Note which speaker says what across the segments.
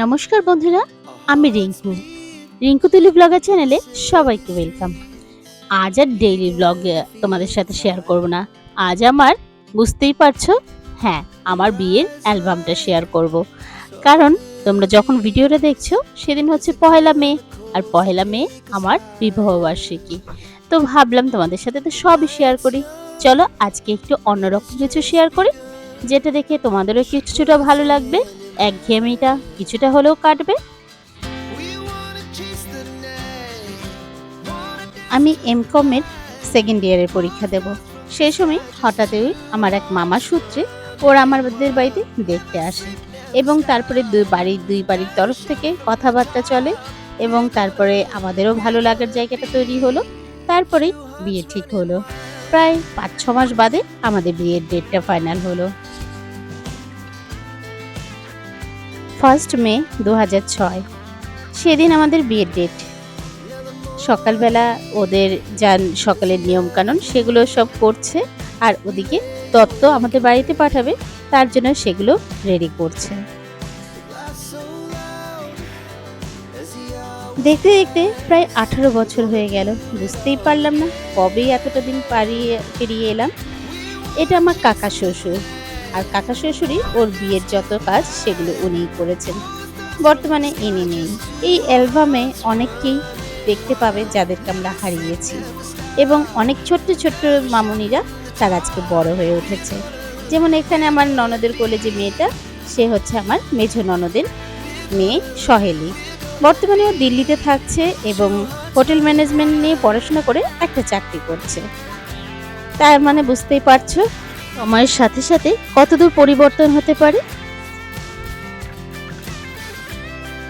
Speaker 1: নমস্কার বন্ধুরা, আমি রিঙ্কু। রিঙ্কু তুলি ব্লগার চ্যানেলে সবাইকে ওয়েলকাম আজ আর ডেইলি ব্লগ তোমাদের সাথে শেয়ার করব না। আজ আমার, বুঝতেই পারছ? হ্যাঁ আমার বিয়ের অ্যালবামটা শেয়ার করব। কারণ, তোমরা যখন ভিডিওটা দেখছ, সেদিন হচ্ছে পহেলা মে। আর পহেলা মে আমার বিবাহবার্ষিকী তো ভাবলাম তোমাদের সাথে তো সবই শেয়ার করি। চলো আজকে একটু অন্যরকম কিছু শেয়ার করি, যেটা দেখে তোমাদেরও কিছুটা ভালো লাগবে। একঘেয়েমিটা কিছুটা হলেও কাটবে। আমি এমকমের সেকেন্ড ইয়ারের পরীক্ষা দেব। সেই সময় হঠাৎই আমার এক মামা সূত্রে ওরা আমাদের বাড়িতে দেখতে আসে এবং তারপরে দুই বাড়ির দুই বাড়ির তরফ থেকে কথাবার্তা চলে এবং তারপরে আমাদেরও ভালো লাগার জায়গাটা তৈরি হলো। তারপরে বিয়ে ঠিক হলো। প্রায় পাঁচ ছ মাস বাদে আমাদের বিয়ের ডেটটা ফাইনাল হলো। ফার্স্ট মে দু হাজার ছয়। সেদিন আমাদের বিয়ের ডেট। সকালবেলা ওদের যান সকালের নিয়মকানুন সেগুলো সব করছে আর ওদিকে তত্ত্ব আমাদের বাড়িতে পাঠাবে, তার জন্য সেগুলো রেডি করছে। দেখতে দেখতে প্রায় আঠারো বছর হয়ে গেল, বুঝতেই পারলাম না কবেই এতটা দিন পারিয়ে পেরিয়ে এলাম। এটা আমার কাকা শ্বশুর। আর কাকা শ্বশুরই ওর বিয়ের যত কাজ সেগুলো উনিই করেছেন। বর্তমানে ইনি নেই। এই অ্যালবামে অনেককেই দেখতে পাবে যাদেরকে আমরা হারিয়েছি এবং অনেক ছোট্ট ছোট্ট মামুনিরা তার আজকে বড় হয়ে উঠেছে। যেমন এখানে আমার ননদের কোলে যে মেয়েটা, সে হচ্ছে আমার মেঝো ননদের মেয়ে সহেলি। বর্তমানে ও দিল্লিতে থাকছে এবং হোটেল ম্যানেজমেন্ট নিয়ে পড়াশোনা করে একটা চাকরি করছে। তার মানে বুঝতেই পারছ সময়ের সাথে সাথে কতদূর পরিবর্তন হতে পারে?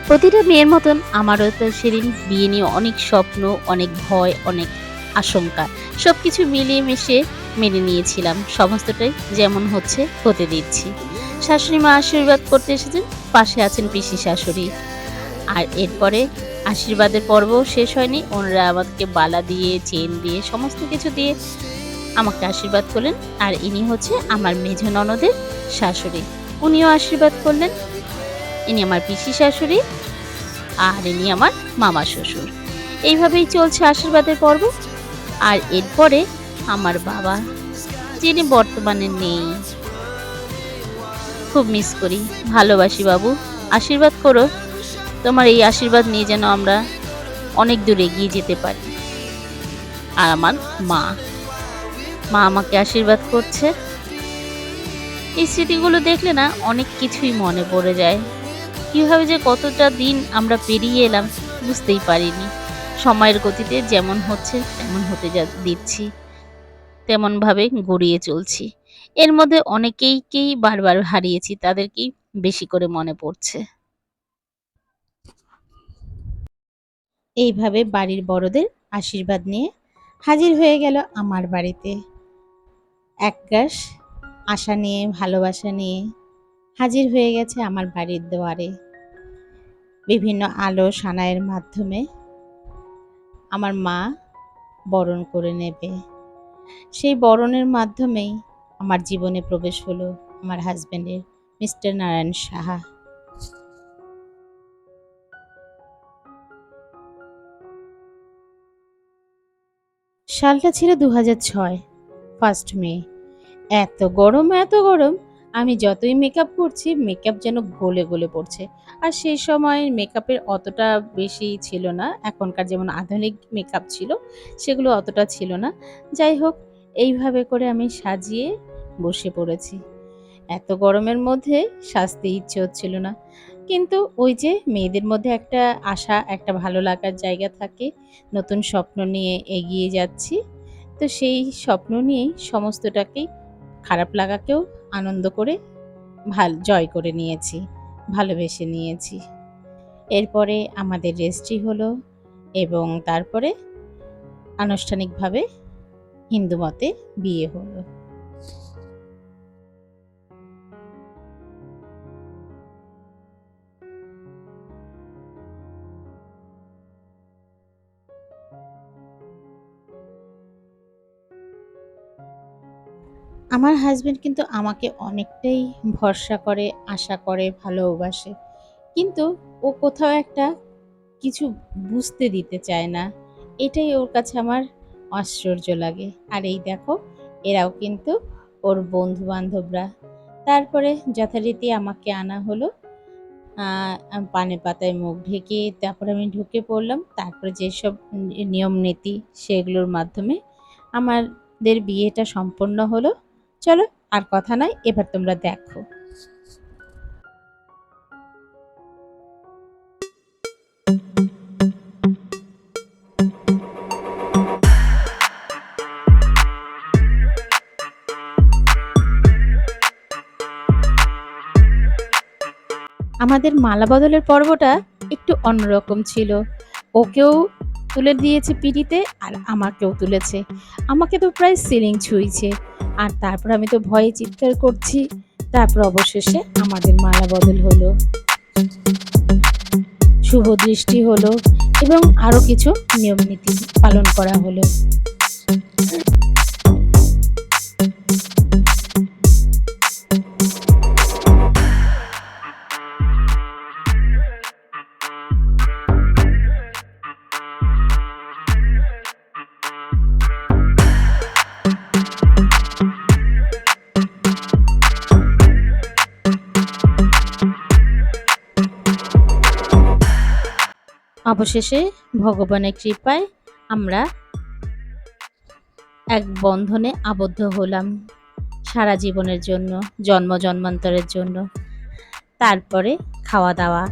Speaker 1: প্রতিটা মেয়ের মতন আমারও তো সেদিন বিয়ে নিয়ে অনেক স্বপ্ন, অনেক ভয়, অনেক আশঙ্কা। সব কিছু মিলিয়ে মিশে মেনে নিয়েছিলাম। সমস্তটাই যেমন হচ্ছে হতে দিচ্ছি। শাশুড়ি মা আশীর্বাদ করতে এসেছেন, পাশে আছেন পিসি শাশুড়ি। আর এরপরে আশীর্বাদের পর্বও শেষ হয়নি। ওনারা আমাদেরকে বালা দিয়ে, চেন দিয়ে, সমস্ত কিছু দিয়ে আমাকে আশীর্বাদ করলেন, আর ইনি হচ্ছে আমার মেঝ ননদের শাশুড়ি। উনিও আশীর্বাদ করলেন। ইনি আমার পিসি শাশুড়ি, আর ইনি আমার মামা শ্বশুর। এইভাবেই চলছে আশীর্বাদের পর্ব। আর এরপরে আমার বাবা, যিনি বর্তমানে নেই, খুব মিস করি। ভালোবাসি বাবু, আশীর্বাদ করো। তোমার এই আশীর্বাদ নিয়ে যেন আমরা অনেক দূর এগিয়ে যেতে পারি। আর আমার মা। মা আমাকে আশীর্বাদ করছে। এই স্মৃতিগুলো দেখলে না অনেক কিছুই মনে পড়ে যায়। কীভাবে যে কতটা দিন আমরা পেরিয়ে এলাম বুঝতেই পারিনি। সময়ের গতিতে যেমন হচ্ছে, তেমন হতে যা দিচ্ছি, তেমনভাবে গড়িয়ে চলছি। এর মধ্যে অনেকেইকেই বারবার হারিয়েছি, তাদেরকেই বেশি করে মনে পড়ছে। এইভাবে বাড়ির বড়দের আশীর্বাদ নিয়ে হাজির হয়ে গেল আমার বাড়িতে। এক গাছ আশা নিয়ে, ভালোবাসা নিয়ে হাজির হয়ে গেছে আমার বাড়ির দুয়ারে। বিভিন্ন আলো সানায়ের মাধ্যমে আমার মা বরণ করে নেবে। সেই বরণের মাধ্যমেই আমার জীবনে প্রবেশ হলো আমার হাজবেন্ডের মিস্টার নারায়ণ সাহা। সালটা ছিল দু হাজার ছয় ফার্স্ট মে এত গরম এত গরম। আমি যতই মেকআপ করছি মেকআপ যেন গলে গলে পড়ছে। আর সেই সময় মেকআপের অতটা বেশি ছিল না। এখনকার যেমন আধুনিক মেকআপ ছিল, সেগুলো অতটা ছিল না। যাই হোক, এইভাবে করে আমি সাজিয়ে বসে পড়েছি। এত গরমের মধ্যে সাজতে ইচ্ছে হচ্ছিল না। কিন্তু ওই যে মেয়েদের মধ্যে একটা আশা, একটা ভালো লাগার জায়গা থাকে, নতুন স্বপ্ন নিয়ে এগিয়ে যাচ্ছি। তো সেই স্বপ্ন নিয়েই সমস্তটাকেই খারাপ লাগাকেও আনন্দ করে ভালো, জয় করে নিয়েছি, ভালোবেসে নিয়েছি। এরপরে আমাদের রেস্ট্রি হলো এবং তারপরে আনুষ্ঠানিকভাবে হিন্দু মতে বিয়ে হলো। আমার হাজব্যান্ড কিন্তু আমাকে অনেকটাই ভরসা করে, আশা করে, ভালোবাসে। কিন্তু ও কোথাও একটা কিছু বুঝতে দিতে চায় না। এটাই ওর কাছে আমার আশ্চর্য লাগে। আর এই দেখো, এরাও কিন্তু ওর বন্ধু বান্ধবরা তারপরে যথারীতি আমাকে আনা হলো। পানে পাতায় মুখ ঢেকে তারপরে আমি ঢুকে পড়লাম। তারপরে যেসব নিয়ম নীতি সেগুলোর মাধ্যমে আমাদের বিয়েটা সম্পন্ন হলো। চলো, আর কথা নয়, এবার তোমরা দেখো। আমাদের মালা বদলের পর্বটা একটু অন্যরকম ছিল। ওকেও তুলে দিয়েছে পিড়িতে আর আমাকেও তুলেছে। আমাকে তো প্রায় সিলিং ছুঁইছে। আর তারপর আমি তো ভয়ে চিৎকার করছি। তারপর অবশেষে আমাদের মালা বদল হলো। শুভ দৃষ্টি হলো এবং আরও কিছু নিয়ম নীতি পালন করা হলো। অবশেষে ভগবানের কৃপায় আমরা এক বন্ধনে আবদ্ধ হলাম সারা জীবনের জন্য, জন্ম জন্মান্তরের জন্য। তারপরে খাওয়া দাওয়া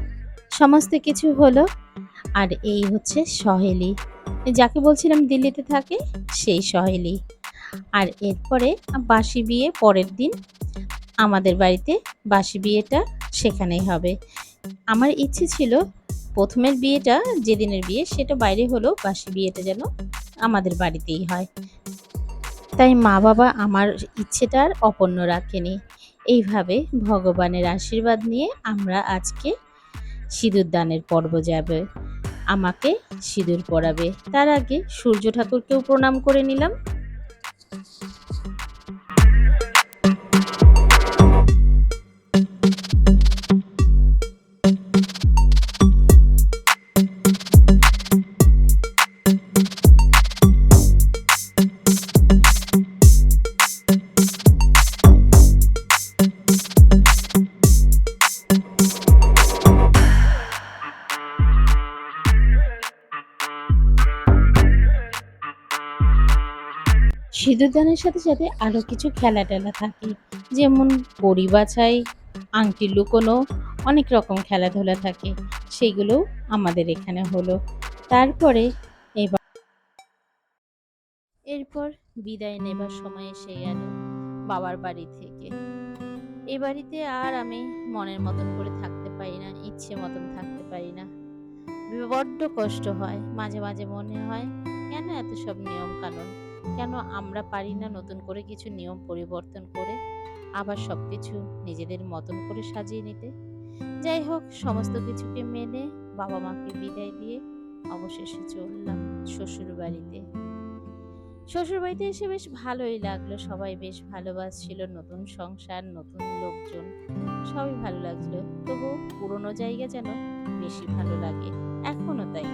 Speaker 1: সমস্ত কিছু হলো। আর এই হচ্ছে সহেলি। যাকে বলছিলাম দিল্লিতে থাকে, সেই সহেলি। আর এরপরে বাসি বিয়ে পরের দিন আমাদের বাড়িতে বাসি বিয়েটা সেখানেই হবে। আমার ইচ্ছে ছিল প্রথমের বিয়েটা যেদিনের বিয়ে, সেটা বাইরে হলেও বাসি বিয়েটা যেন আমাদের বাড়িতেই হয়। তাই মা বাবা আমার ইচ্ছেটা আর অপন্ন রাখেনি। এইভাবে ভগবানের আশীর্বাদ নিয়ে আমরা আজকে সিঁদুর দানের পর্ব যাবে। আমাকে সিঁদুর পরাবে। তার আগে সূর্য ঠাকুরকেও প্রণাম করে নিলাম। সিঁদুরদানের সাথে সাথে আরও কিছু খেলা টেলা থাকে। যেমন বড়ি বাছাই আংটি লুকোনো, অনেক রকম খেলাধুলা থাকে। সেগুলোও আমাদের এখানে হলো। তারপরে এবার এরপর বিদায় নেবার সময় এসে গেল বাবার বাড়ি থেকে। এ বাড়িতে আর আমি মনের মতন করে থাকতে পারি না, ইচ্ছে মতন থাকতে পারি না। বড্ড কষ্ট হয়, মাঝে মাঝে মনে হয়, কেন এত সব নিয়ম কানুন কেন আমরা পারি না নতুন করে কিছু নিয়ম পরিবর্তন করে আবার সব কিছু নিজেদের মতন করে সাজিয়ে নিতে? যাই হোক, সমস্ত কিছুকে মেনে বাবা মাকে বিদায় দিয়ে অবশেষে চললাম শ্বশুর বাড়িতে শ্বশুর বাড়িতে এসে বেশ ভালোই লাগল। সবাই বেশ ভালোবাসছিল। নতুন সংসার, নতুন লোকজন, সবই ভালো লাগছিল তবু পুরনো জায়গা যেন বেশি ভালো লাগে। এখনও তাই।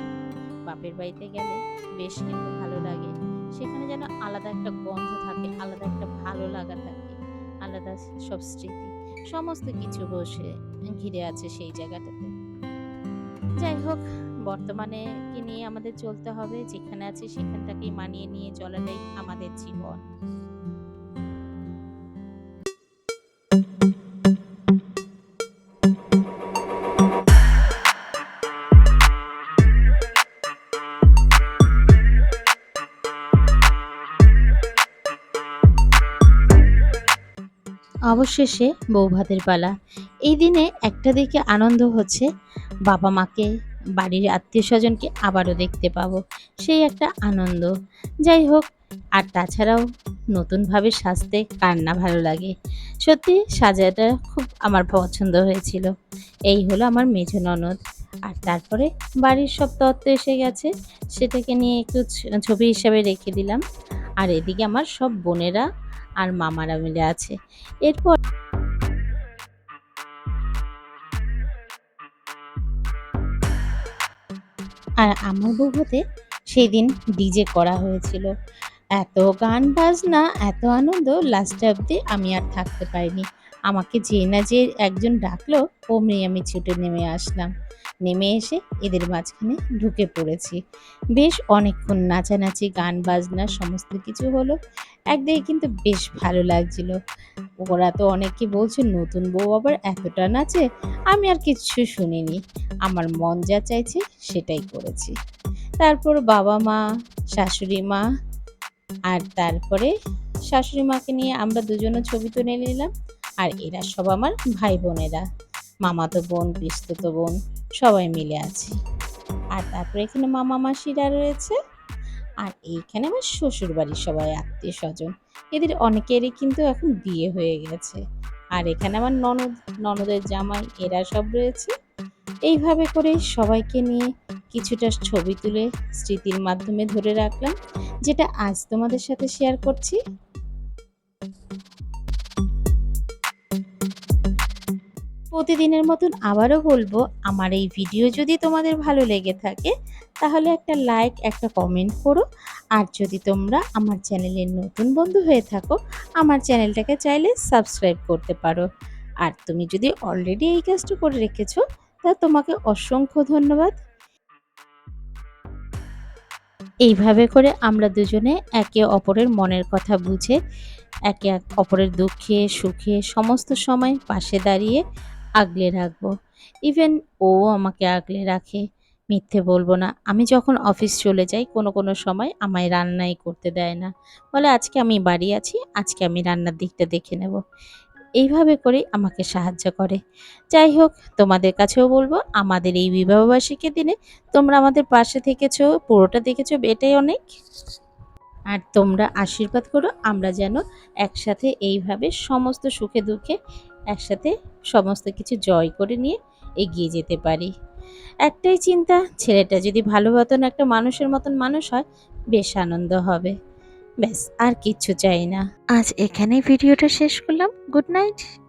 Speaker 1: বাপের বাড়িতে গেলে বেশ কিন্তু ভালো লাগে। সেখানে যেন আলাদা একটা গন্ধ থাকে, আলাদা একটা ভালো লাগা থাকে, আলাদা সব স্মৃতি, সমস্ত কিছু বসে ঘিরে আছে সেই জায়গাটাতে। যাই হোক, বর্তমানে কি নিয়ে আমাদের চলতে হবে, যেখানে আছে সেখানটাকেই মানিয়ে নিয়ে চলাটাই আমাদের জীবন। অবশেষে বউ ভাতের পালা। এই দিনে একটা দিকে আনন্দ হচ্ছে। বাবা মাকে, বাড়ির আত্মীয় স্বজনকে আবারও দেখতে পাবো। সেই একটা আনন্দ। যাই হোক, আর তাছাড়াও নতুনভাবে সাজতে কার না ভালো লাগে। সত্যি সাজাটা খুব আমার পছন্দ হয়েছিল। এই হলো আমার মেঝো ননদ। আর তারপরে বাড়ির সব তত্ত্ব এসে গেছে, সেটাকে নিয়ে একটু ছবি হিসাবে রেখে দিলাম। আর এদিকে আমার সব বোনেরা আর মামারা মিলে আছে। এরপর আর আমার বউভাতে সেদিন ডিজে করা হয়েছিল। এত গান, বাজনা, এত আনন্দ লাস্ট অব্দি আমি আর থাকতে পারিনি। আমাকে যে না যে একজন ডাকলো, অমনি আমি ছুটে নেমে আসলাম। নেমে এসে এদের মাঝখানে ঢুকে পড়েছি। বেশ অনেকক্ষণ নাচানাচি, গান, বাজনা, সমস্ত কিছু হলো। একদিকে কিন্তু বেশ ভালো লাগছিল। ওরা তো অনেকে বলছে, নতুন বউ আবার এতটা নাচে, আমি আর কিচ্ছু শুনিনি। আমার মন যা চাইছে, সেটাই করেছি। তারপর বাবা মা, শাশুড়ি মা আর তারপরে শাশুড়ি মাকে নিয়ে আমরা দুজনও ছবি তুলে নিলাম। আর এরা সব আমার ভাই বোনেরা। মামাতো বোন পিস্ততো বোন, সবাই মিলে আছি। আর তারপরে এখানে মামা মাসিরা রয়েছে। আর এইখানে আমার শ্বশুর বাড়ির সবাই আত্মীয় স্বজন। এদের অনেকেরই কিন্তু এখন বিয়ে হয়ে গেছে। আর এখানে আমার ননদ, ননদের জামাই, এরা সব রয়েছে। এইভাবে করে সবাইকে নিয়ে কিছুটা ছবি তুলে স্মৃতির মাধ্যমে ধরে রাখলাম। যেটা আজ তোমাদের সাথে শেয়ার করছি। প্রতিদিনের মতন আবারও বলব, আমার এই ভিডিও যদি তোমাদের ভালো লেগে থাকে, তাহলে একটা লাইক একটা কমেন্ট করো। আর যদি তোমরা আমার চ্যানেলের নতুন বন্ধু হয়ে থাকো, আমার চ্যানেলটাকে চাইলে সাবস্ক্রাইব করতে পারো। আর তুমি যদি অলরেডি এই কাজটা করে রেখেছো, তা তোমাকে অসংখ্য ধন্যবাদ। এইভাবে করে আমরা দুজনে একে অপরের মনের কথা বুঝে, একে অপরের দুঃখে, সুখে, সমস্ত সময় পাশে দাঁড়িয়ে আগলে রাখব। ইভেন ও আমাকে আগলে রাখে, মিথ্যে বলব না। আমি যখন অফিস চলে যাই, কোনো কোনো সময় আমায় রান্নাই করতে দেয় না। বলে, আজকে আমি বাড়ি আছি, আজকে আমি রান্নার দিকটা দেখে নেব। এইভাবে করে আমাকে সাহায্য করে। যাই হোক, তোমাদের কাছেও বলব, আমাদের এই বিবাহবার্ষিকীর দিনে তোমরা আমাদের পাশে থেকেছো, পুরোটা দেখেছ, এটাই অনেক। আর তোমরা আশীর্বাদ করো, আমরা যেন একসাথে এইভাবে সমস্ত সুখে দুঃখে একসাথে সমস্ত কিছু জয় করে নিয়ে এগিয়ে যেতে পারি। একটাই চিন্তা, ছেলেটা যদি ভালো মতন একটা মানুষের মতন মানুষ হয়, বেশ আনন্দ হবে। ব্যাস, আর কিচ্ছু চাই না। আজ এখানেই ভিডিওটা শেষ করলাম। Good night.